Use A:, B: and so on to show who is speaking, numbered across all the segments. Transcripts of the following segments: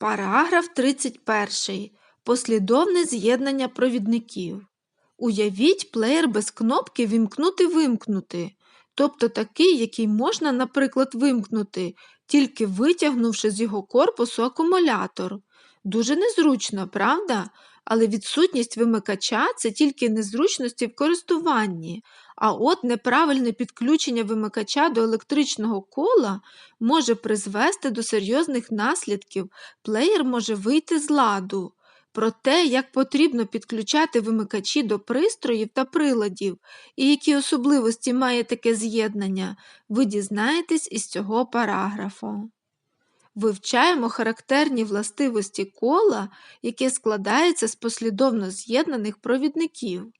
A: Параграф 31. Послідовне з'єднання провідників. Уявіть плеєр без кнопки Вімкнути-вимкнути, тобто такий, який можна, наприклад, вимкнути, тільки витягнувши з його корпусу акумулятор. Дуже незручно, правда? Але відсутність вимикача це тільки незручності в користуванні, а от неправильне підключення вимикача до електричного кола може призвести до серйозних наслідків, плеєр може вийти з ладу. Про те, як потрібно підключати вимикачі до пристроїв та приладів і які особливості має таке з'єднання, ви дізнаєтесь із цього параграфу. Вивчаємо характерні властивості кола, яке складається з послідовно з'єднаних провідників.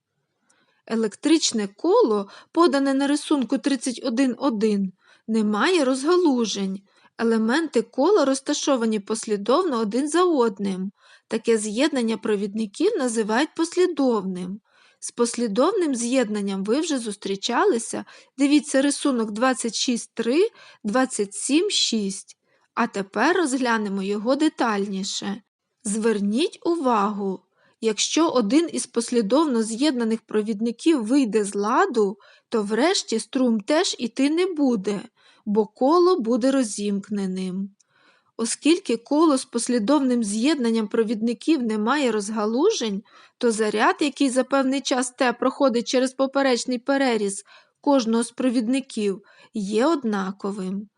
A: Електричне коло, подане на рисунку 31.1, не має розгалужень. Елементи кола розташовані послідовно один за одним. Таке з'єднання провідників називають послідовним. З послідовним з'єднанням ви вже зустрічалися. Дивіться рисунок 26.3, 27.6. А тепер розглянемо його детальніше. Зверніть увагу, якщо один із послідовно з'єднаних провідників вийде з ладу, то врешті струм теж іти не буде, бо коло буде розімкненим. Оскільки коло з послідовним з'єднанням провідників не має розгалужень, то заряд, який за певний час Т проходить через поперечний переріз кожного з провідників, є однаковим.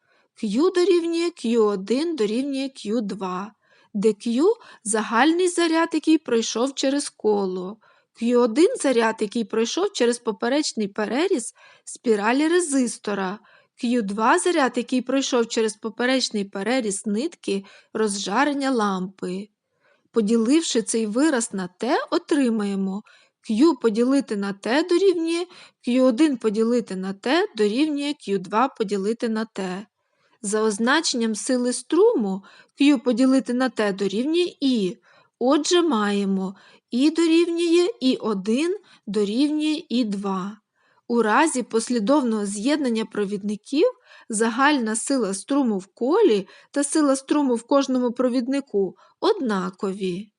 A: Q дорівнює Q1 дорівнює Q2, де Q загальний заряд, який пройшов через коло, Q1 заряд, який пройшов через поперечний переріз спіралі резистора, Q2 заряд, який пройшов через поперечний переріз нитки розжарення лампи. Поділивши цей вираз на Т, отримаємо Q поділити на Т дорівнює Q1 поділити на Т дорівнює Q2 поділити на Т. За означенням сили струму Q поділити на Т дорівнює І. Отже, маємо І дорівнює І1 дорівнює І2. У разі послідовного з'єднання провідників загальна сила струму в колі та сила струму в кожному провіднику однакові.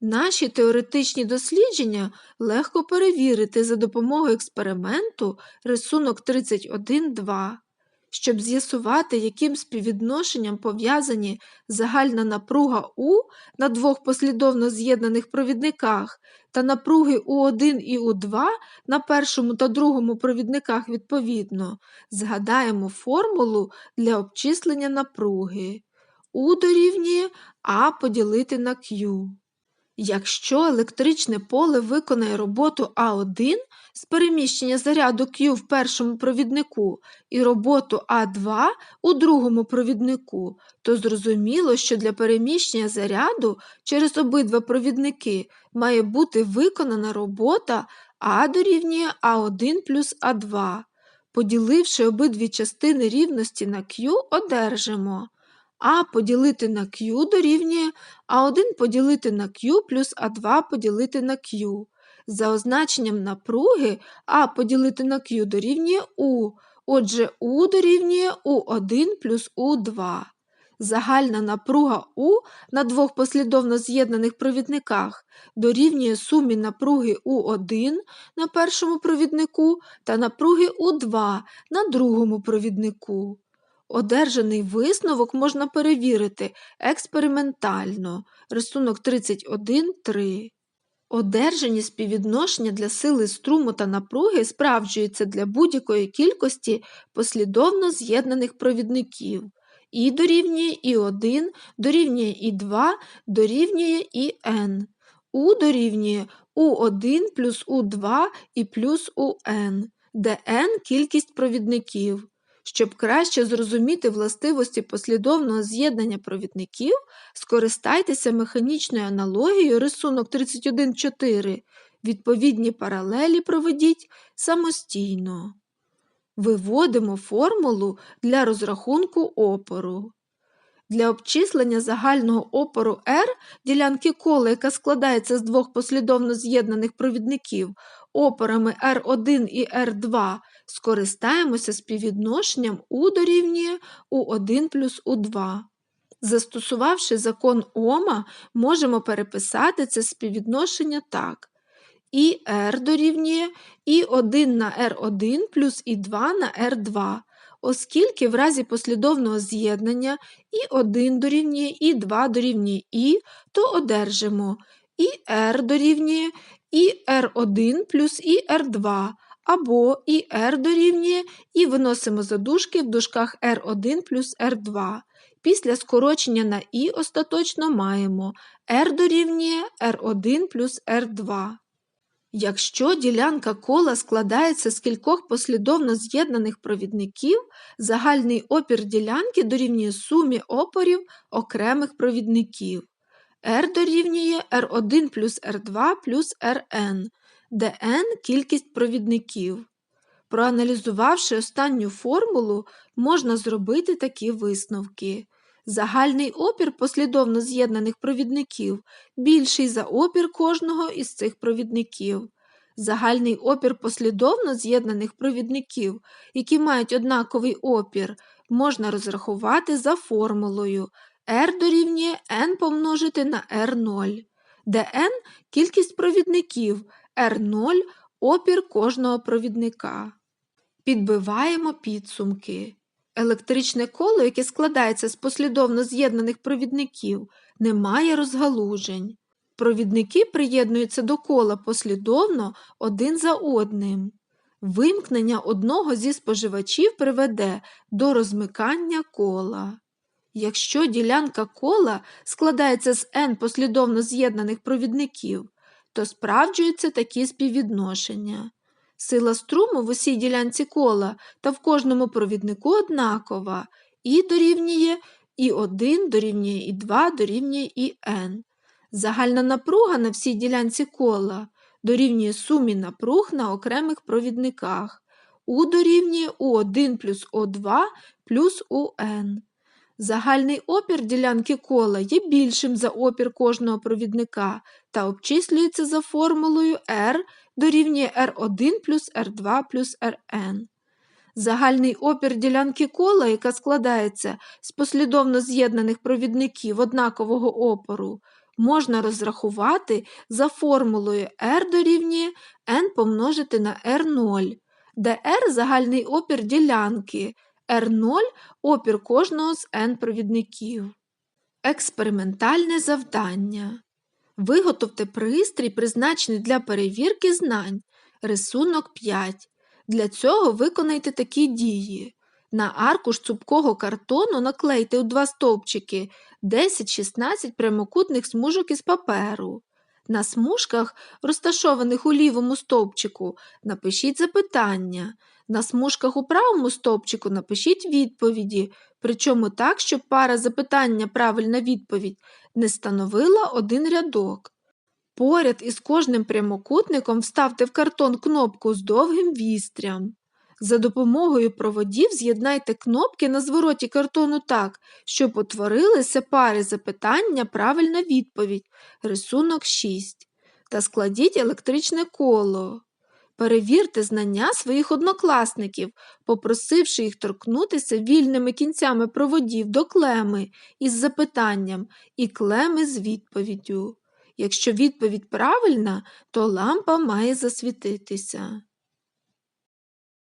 A: Наші теоретичні дослідження легко перевірити за допомогою експерименту рисунок 31.2. Щоб з'ясувати, яким співвідношенням пов'язані загальна напруга У на двох послідовно з'єднаних провідниках та напруги У1 і У2 на першому та другому провідниках відповідно, згадаємо формулу для обчислення напруги. У дорівнює А поділити на Q. Якщо електричне поле виконає роботу А1 з переміщення заряду Q в першому провіднику і роботу А2 у другому провіднику, то зрозуміло, що для переміщення заряду через обидва провідники має бути виконана робота А дорівнює А1 плюс А2. Поділивши обидві частини рівності на Q, одержимо. А поділити на Q дорівнює А1 поділити на Q плюс А2 поділити на Q. За означенням напруги А поділити на Q дорівнює У. Отже, У дорівнює У1 плюс У2. Загальна напруга У на двох послідовно з'єднаних провідниках дорівнює сумі напруги У1 на першому провіднику та напруги У2 на другому провіднику. Одержаний висновок можна перевірити експериментально. Рисунок 31.3. Одержані співвідношення для сили струму та напруги справджуються для будь-якої кількості послідовно з'єднаних провідників. І дорівнює І1, дорівнює І2, дорівнює ІН. У дорівнює У1 плюс У2 і плюс УН, де N кількість провідників. Щоб краще зрозуміти властивості послідовного з'єднання провідників, скористайтеся механічною аналогією рисунок 31.4. Відповідні паралелі проведіть самостійно. Виводимо формулу для розрахунку опору. Для обчислення загального опору R ділянки кола, яка складається з двох послідовно з'єднаних провідників, опорами R1 і R2, скористаємося співвідношенням U дорівнює U1 плюс U2. Застосувавши закон Ома, можемо переписати це співвідношення так. І r дорівнює І1 на r1 плюс І2 на r2, оскільки в разі послідовного з'єднання І1 дорівнює І2 дорівнює І, то одержимо і r дорівнює і r1 плюс і r2, або і r дорівнює і виносимо задушки в дужках r1 плюс r2. Після скорочення на і остаточно маємо r дорівнює r1 плюс r2. Якщо ділянка кола складається з кількох послідовно з'єднаних провідників, загальний опір ділянки дорівнює сумі опорів окремих провідників. R дорівнює R1 плюс R2 плюс Rn, де n – кількість провідників. Проаналізувавши останню формулу, можна зробити такі висновки. Загальний опір послідовно з'єднаних провідників більший за опір кожного із цих провідників. Загальний опір послідовно з'єднаних провідників, які мають однаковий опір, можна розрахувати за формулою R дорівнює n помножити на R0, де n – кількість провідників, R0 опір кожного провідника. Підбиваємо підсумки. Електричне коло, яке складається з послідовно з'єднаних провідників, не має розгалужень. Провідники приєднуються до кола послідовно один за одним. Вимкнення одного зі споживачів приведе до розмикання кола. Якщо ділянка кола складається з n послідовно з'єднаних провідників, то справджуються такі співвідношення. Сила струму в усій ділянці кола та в кожному провіднику однакова, і дорівнює і 1 дорівнює і 2 дорівнює і n. Загальна напруга на всій ділянці кола дорівнює сумі напруг на окремих провідниках, У дорівнює У1 плюс О2 плюс УН. Загальний опір ділянки кола є більшим за опір кожного провідника та обчислюється за формулою R дорівнює R1 плюс R2 плюс Rn. Загальний опір ділянки кола, яка складається з послідовно з'єднаних провідників однакового опору, можна розрахувати за формулою R дорівнює n помножити на R0, де R загальний опір ділянки. R0 опір кожного з N провідників. Експериментальне завдання. Виготовте пристрій, призначений для перевірки знань. Рисунок 5. Для цього виконайте такі дії. На аркуш цупкого картону наклейте у два стовпчики 10-16 прямокутних смужок із паперу. На смужках, розташованих у лівому стовпчику, напишіть запитання. На смужках у правому стовпчику напишіть відповіді, причому так, щоб пара запитання правильна відповідь не становила один рядок. Поряд із кожним прямокутником вставте в картон кнопку з довгим вістрям. За допомогою проводів з'єднайте кнопки на звороті картону так, щоб утворилися пари запитання правильна відповідь, рисунок 6, та складіть електричне коло. Перевірте знання своїх однокласників, попросивши їх торкнутися вільними кінцями проводів до клеми із запитанням і клеми з відповіддю. Якщо відповідь правильна, то лампа має засвітитися.